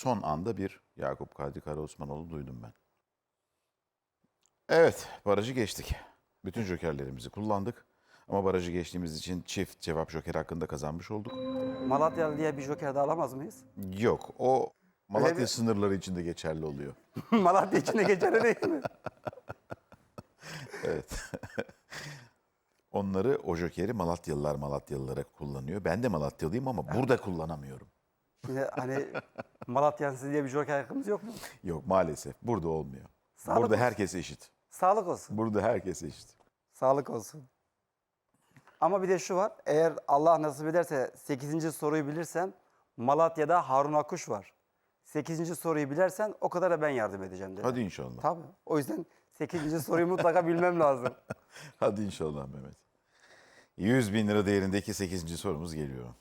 Son anda bir Yakup Kadri Karaosmanoğlu duydum ben. Evet, barajı geçtik. Bütün jokerlerimizi kullandık. Ama barajı geçtiğimiz için çift cevap joker hakkında kazanmış olduk. Malatyalı diye bir joker de alamaz mıyız? Yok, o Malatya bir- sınırları içinde geçerli oluyor. Malatya içine geçer değil mi? Evet. Onları, o jokeri Malatyalılar Malatyalılara kullanıyor. Ben de Malatyalıyım ama burada kullanamıyorum. Şimdi hani Malatyalısı diye bir joker hakkımız yok mu? Yok maalesef, burada olmuyor. Sağlık burada olsun. herkes eşit. Sağlık olsun. Burada herkes eşit. Sağlık olsun. Ama bir de şu var. Eğer Allah nasip ederse 8. soruyu bilirsem Malatya'da Harun Akuş var. 8. soruyu bilersen o kadar da ben yardım edeceğim dedi. Hadi inşallah. Tabii. O yüzden 8. soruyu mutlaka bilmem lazım. Hadi inşallah Mehmet. 100 bin lira değerindeki 8. sorumuz geliyor.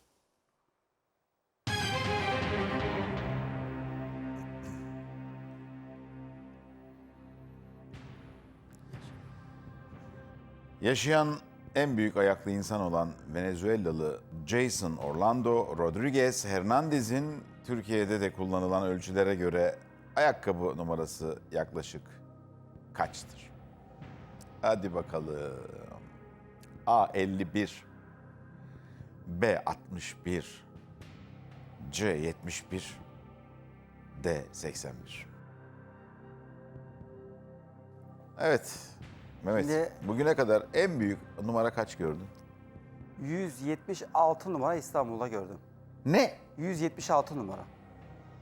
Yaşayan en büyük ayaklı insan olan Venezuelalı Jason Orlando Rodriguez Hernandez'in Türkiye'de de kullanılan ölçülere göre ayakkabı numarası yaklaşık kaçtır? Hadi bakalım. A 51 B 61 C 71 D 81 Evet. Mehmet, Şimdi- bugüne kadar en büyük numara kaç gördün? 176 numara İstanbul'da gördüm. Ne? 176 numara.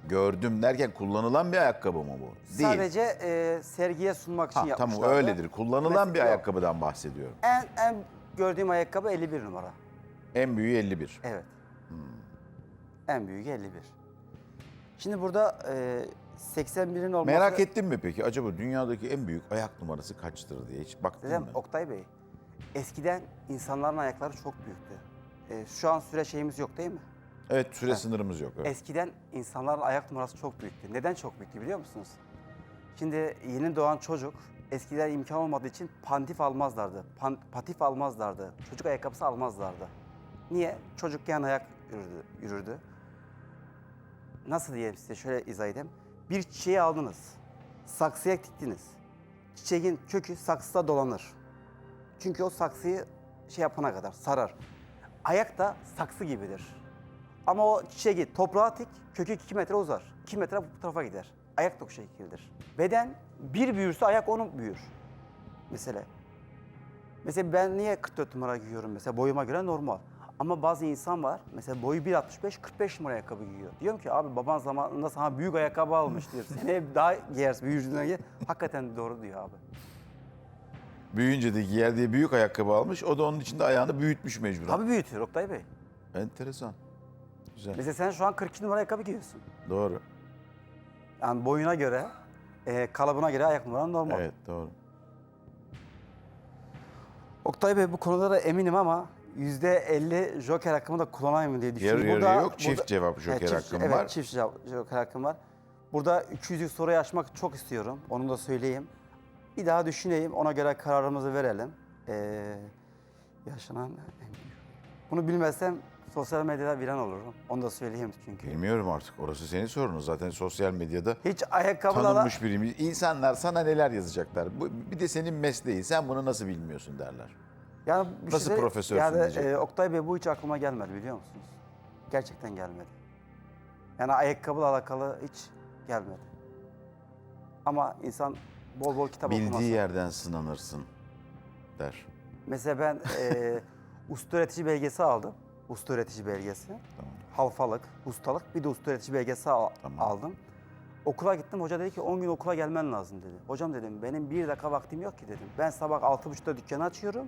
Gördüm derken kullanılan bir ayakkabı mı bu? Değil. Sadece e, sergiye sunmak için ha, tamam yapmışlardı. öyledir. Kullanılan Mesela- bir ayakkabıdan bahsediyorum. En, en gördüğüm ayakkabı 51 numara. En büyüğü 51. Evet. Hmm. En büyüğü 51. Şimdi burada e, 81'in olması... Merak ettin mi peki acaba dünyadaki en büyük ayak numarası kaçtır diye hiç baktın Dedem mı? Oktay Bey, eskiden insanların ayakları çok büyüktü. E, şu an süre şeyimiz yok değil mi? Evet süre sınırımız yok. Evet. Eskiden insanların ayak numarası çok büyüktü. Neden çok büyüktü biliyor musunuz? Şimdi yeni doğan çocuk eskiden imkan olmadığı için pantif almazlardı. Pan- patif almazlardı. Çocuk ayakkabısı almazlardı. Niye? Çocuk yan ayak yürüdü. yürürdü. Nasıl diyeyim size şöyle izah edeyim. Bir çiçeği aldınız. Saksıya diktiniz. Çiçeğin kökü saksıda dolanır. Çünkü o saksıyı şey yapana kadar sarar. Ayak da saksı gibidir. Ama o çiçeği toprağa dik, kökü 2 metre uzar. 2 metre bu tarafa gider. Ayak da bu şekildir. Beden bir büyürse ayak onun büyür. Mesela. Mesela ben niye 44 numara giyiyorum mesela boyuma göre normal. Ama bazı insan var mesela boyu 1.65 45 numara ayakkabı giyiyor. Diyorum ki abi baban zamanında sana büyük ayakkabı almış diyor. Seneye daha giyersin büyüdüğüne giyer. Hakikaten doğru diyor abi. Büyüyünce de giyer diye büyük ayakkabı almış. O da onun içinde ayağını büyütmüş mecburen. Tabii büyütüyor Oktay Bey. Enteresan. Güzel. Mesela sen şu an 42 numara ayakkabı giyiyorsun. Doğru. Yani boyuna göre, e, kalıbına göre ayak numaran normal. Evet doğru. Oktay Bey bu konuda da eminim ama %50 joker hakkımı da kullanayım mı diye düşünüyorum. Yarı yarıya yok, çift cevap joker çift- hakkım evet, var. çift cevap joker hakkım var. Burada 200'lük soruyu açmak çok istiyorum. Onu da söyleyeyim. Bir daha düşüneyim. Ona göre kararımızı verelim. Ee, yaşanan... Bunu bilmezsem sosyal medyada viran olurum. Onu da söyleyeyim çünkü. Bilmiyorum artık. Orası senin sorunun. Zaten sosyal medyada Hiç ayakkabılarla... tanınmış birimiz. İnsanlar sana neler yazacaklar. Bu, bir de senin mesleğin. Sen bunu nasıl bilmiyorsun derler. Yani bir Nasıl şey de- profesörsün yani, diyecek. e, Oktay Bey bu hiç aklıma gelmedi biliyor musunuz? Gerçekten gelmedi. Yani ayakkabıyla alakalı hiç gelmedi. Ama insan bol bol kitap Bildiği okuması. yerden sınanırsın der. Mesela ben e, usta öğretici belgesi aldım. Usta öğretici belgesi. Tamam. Halfalık, ustalık bir de usta öğretici belgesi al- Tamam. aldım. Okula gittim. Hoca dedi ki 10 gün okula gelmen lazım dedi. Hocam dedim benim bir dakika vaktim yok ki dedim. Ben sabah 6.30'da dükkanı açıyorum.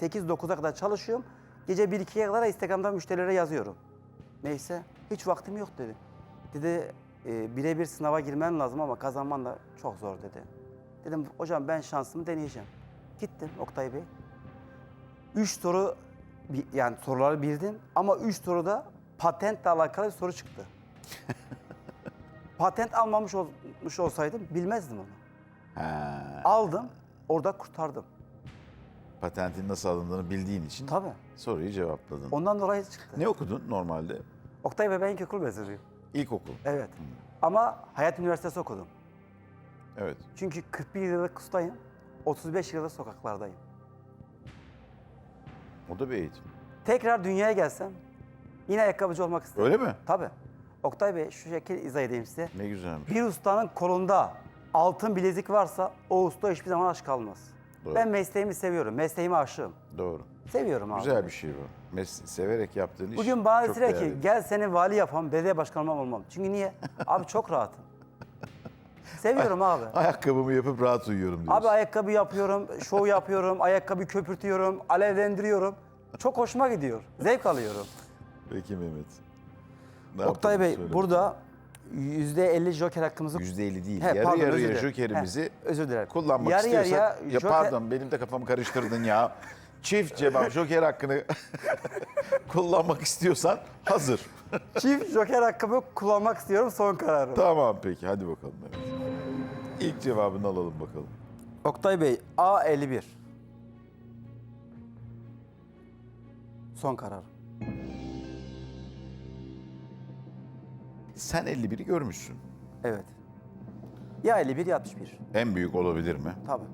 8-9'a kadar çalışıyorum. Gece 1-2'ye kadar da Instagram'dan müşterilere yazıyorum. Neyse hiç vaktim yok dedi. Dedi e, birebir sınava girmen lazım ama kazanman da çok zor dedi. Dedim hocam ben şansımı deneyeceğim. Gittim Oktay Bey. Üç soru yani soruları bildim ama üç soruda patentle alakalı bir soru çıktı. Patent almamış olmuş olsaydım bilmezdim onu. Ha, Aldım, orada kurtardım. Patentin nasıl alındığını bildiğin için Tabii. soruyu cevapladın. Ondan dolayı çıktı. Ne okudun normalde? Oktay Bey ben ilkokul mezunuyum. İlkokul. Evet. Ama Hayat Üniversitesi okudum. Evet. Çünkü 41 yıllık ustayım. 35 yıllık sokaklardayım. O da bir eğitim. Tekrar dünyaya gelsem yine ayakkabıcı olmak isterim. Öyle mi? Tabii. Oktay Bey şu şekil izah edeyim size. Ne güzelmiş. Bir ustanın kolunda altın bilezik varsa o usta hiçbir zaman aç kalmaz. Doğru. Ben mesleğimi seviyorum. Mesleğime aşığım. Doğru. Seviyorum abi. Güzel bir şey bu. Mes- severek yaptığın iş Bugün bana çok deseler ki değerli. gel seni vali yapam, belediye başkanı olmam. Çünkü niye? abi çok rahatım. Seviyorum abi. Ayakkabımı yapıp rahat uyuyorum diyorsun. Abi ayakkabı yapıyorum, şov yapıyorum, ayakkabı köpürtüyorum, alevlendiriyorum. Çok hoşuma gidiyor. Zevk alıyorum. Peki Mehmet. Ne Oktay Bey söyle. burada %50 joker hakkımızı... %50 değil. He, yarı pardon, yarıya jokerimizi He, özür dilerim. kullanmak Yarı istiyorsak... yarıya ya joker- pardon benim de kafamı karıştırdın ya. Çift cevap joker hakkını kullanmak istiyorsan hazır. Çift joker hakkımı kullanmak istiyorum son kararım. tamam peki hadi bakalım Mehmet. İlk cevabını alalım bakalım. Oktay Bey A51. Son kararım. Sen 51'i görmüşsün. Evet. Ya 51 ya 61. En büyük olabilir mi? Tabii.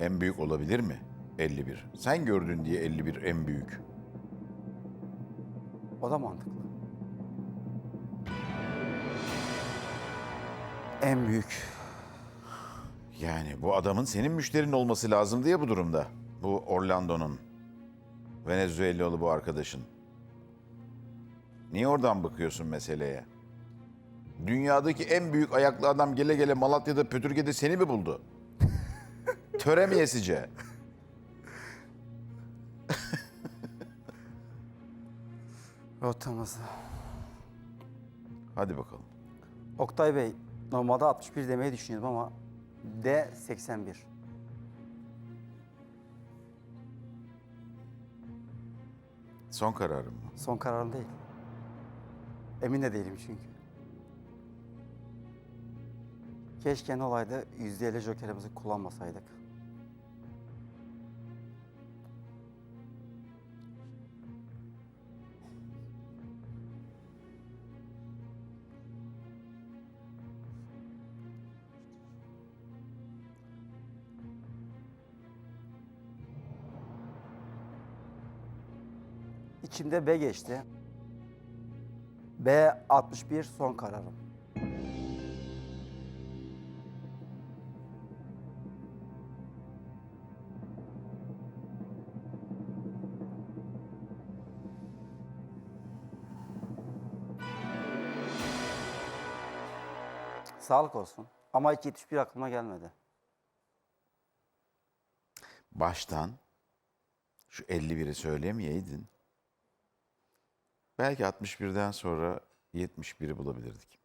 En büyük olabilir mi? 51. Sen gördün diye 51 en büyük. O da mantıklı. En büyük. Yani bu adamın senin müşterin olması lazım diye bu durumda. Bu Orlando'nun. Venezuelalı bu arkadaşın. Niye oradan bakıyorsun meseleye? Dünyadaki en büyük ayaklı adam gele gele Malatya'da Pötürge'de seni mi buldu? Töre mi yesice? Rotamızı. Hadi bakalım. Oktay Bey normalde 61 demeyi düşünüyordum ama D 81. Son kararım mı? Son kararım değil. Emin de değilim çünkü. Keşke ne olaydı %50 jokerimizi kullanmasaydık. İçimde B geçti. B 61 son kararım. Sağlık olsun. Ama hiç yetişbir aklıma gelmedi. Baştan şu 51'i söylemeyeydin. Belki 61'den sonra 71'i bulabilirdik.